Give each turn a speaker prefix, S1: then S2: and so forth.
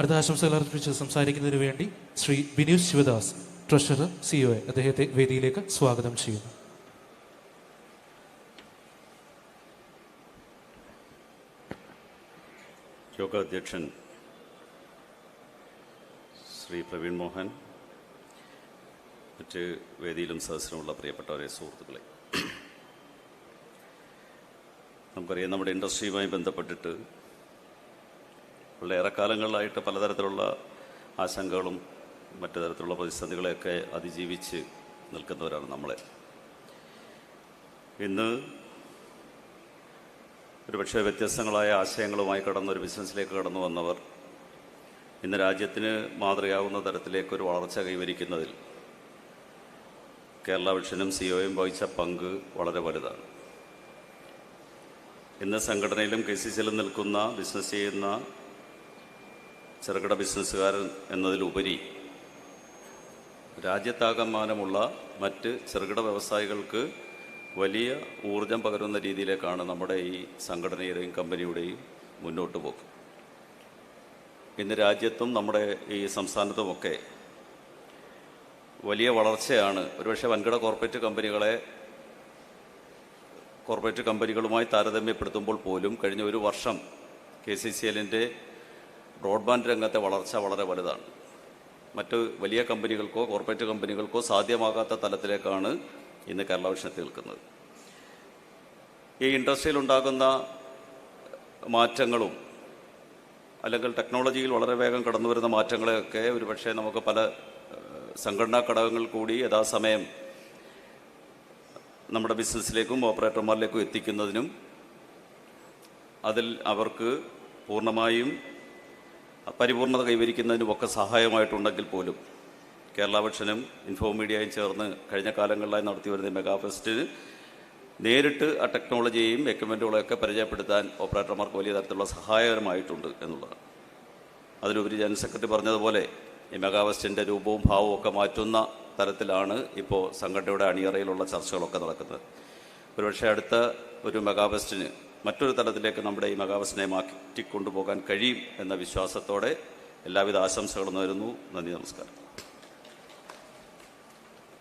S1: അടുത്ത ആശംസകൾ അർപ്പിച്ച് സംസാരിക്കുന്നതിന് വേണ്ടി ശ്രീ ബിനീഷ് ശിവദാസ് ട്രഷറർ സിഒ അദ്ദേഹത്തെ വേദിയിലേക്ക് സ്വാഗതം ചെയ്യുന്നു.
S2: യോഗ അധ്യക്ഷൻ ശ്രീ പ്രവീൺ മോഹൻ മറ്റ് വേദിയിലും സദസ്സിലുമുള്ള പ്രിയപ്പെട്ടവരെ സുഹൃത്തുക്കളെ. നമുക്കറിയാം നമ്മുടെ ഇൻഡസ്ട്രിയുമായി ബന്ധപ്പെട്ടിട്ട് വളരെ കാലങ്ങളിലായിട്ട് പലതരത്തിലുള്ള ആശങ്കകളും മറ്റു തരത്തിലുള്ള പ്രതിസന്ധികളെയൊക്കെ അതിജീവിച്ച് നിൽക്കുന്നവരാണ് നമ്മളെ. ഇന്ന് ഒരുപക്ഷെ വ്യത്യസ്തങ്ങളായ ആശയങ്ങളുമായി കടന്ന ഒരു ബിസിനസ്സിലേക്ക് കടന്നു വന്നവർ ഇന്ന് രാജ്യത്തിന് മാതൃകയാവുന്ന തരത്തിലേക്ക് ഒരു വളർച്ച കൈവരിക്കുന്നതിൽ കേരള വിഷനും സിഒയും വഹിച്ച പങ്ക് വളരെ വലുതാണ്. ഇന്ന് സംഘടനയിലും കെ സി സിയിലും നിൽക്കുന്ന ബിസിനസ് ചെയ്യുന്ന ചെറുകിട ബിസിനസ്സുകാരൻ എന്നതിലുപരി രാജ്യത്താകമാനമുള്ള മറ്റ് ചെറുകിട വ്യവസായികൾക്ക് വലിയ ഊർജം പകരുന്ന രീതിയിലേക്കാണ് നമ്മുടെ ഈ സംഘടനയുടെയും കമ്പനിയുടെയും മുന്നോട്ട് പോക്ക്. ഇന്ന് രാജ്യത്തും നമ്മുടെ ഈ സംസ്ഥാനത്തുമൊക്കെ വലിയ വളർച്ചയാണ്. ഒരുപക്ഷെ വൻകിട കോർപ്പറേറ്റ് കമ്പനികളെ കോർപ്പറേറ്റ് കമ്പനികളുമായി താരതമ്യപ്പെടുത്തുമ്പോൾ പോലും കഴിഞ്ഞ ഒരു വർഷം കെ സി സി എല്ലിന്റെ ബ്രോഡ്ബാൻഡ് രംഗത്തെ വളർച്ച വളരെ വലുതാണ്. മറ്റ് വലിയ കമ്പനികൾക്കോ കോർപ്പറേറ്റ് കമ്പനികൾക്കോ സാധ്യമാകാത്ത തലത്തിലേക്കാണ് ഇന്ന് കേരള നിൽക്കുന്നത്. ഈ ഇൻഡസ്ട്രിയിൽ ഉണ്ടാകുന്ന മാറ്റങ്ങളും അല്ലെങ്കിൽ ടെക്നോളജിയിൽ വളരെ വേഗം കടന്നു വരുന്ന മാറ്റങ്ങളെയൊക്കെ ഒരുപക്ഷെ നമുക്ക് പല സംഘടനാ ഘടകങ്ങൾ കൂടി യഥാസമയം നമ്മുടെ ബിസിനസ്സിലേക്കും ഓപ്പറേറ്റർമാരിലേക്കും എത്തിക്കുന്നതിനും അതിൽ അവർക്ക് പൂർണമായും പരിപൂർണത കൈവരിക്കുന്നതിനുമൊക്കെ സഹായമായിട്ടുണ്ടെങ്കിൽ പോലും കേരള ഭക്ഷനും ഇൻഫോ മീഡിയയും ചേർന്ന് കഴിഞ്ഞ കാലങ്ങളിലായി നടത്തി വരുന്ന മെഗാഫെസ്റ്റിന് നേരിട്ട് ആ ടെക്നോളജിയെയും എക്യുപ്മെന്റുകളെയൊക്കെ പരിചയപ്പെടുത്താൻ ഓപ്പറേറ്റർമാർക്ക് വലിയ തരത്തിലുള്ള സഹായകരമായിട്ടുണ്ട് എന്നുള്ളതാണ്. അതിലുപരി ജനറൽ സെക്രട്ടറി പറഞ്ഞതുപോലെ ഈ മെഗാ ഫെസ്റ്റിന്റെ രൂപവും ഭാവവും ഒക്കെ മാറ്റുന്ന തരത്തിലാണ് ഇപ്പോൾ സംഘടനയുടെ അണിയറയിലുള്ള ചർച്ചകളൊക്കെ നടക്കുന്നത്. ഒരുപക്ഷെ അടുത്ത ഒരു മെഗാ ഫെസ്റ്റിന് മറ്റൊരു തലത്തിലേക്ക് നമ്മുടെ ഈ ഫെസ്റ്റിനെ മാറ്റിക്കൊണ്ടുപോകാൻ കഴിയും എന്ന വിശ്വാസത്തോടെ എല്ലാവിധ ആശംസകളും നേരുന്നു. നന്ദി നമസ്കാരം.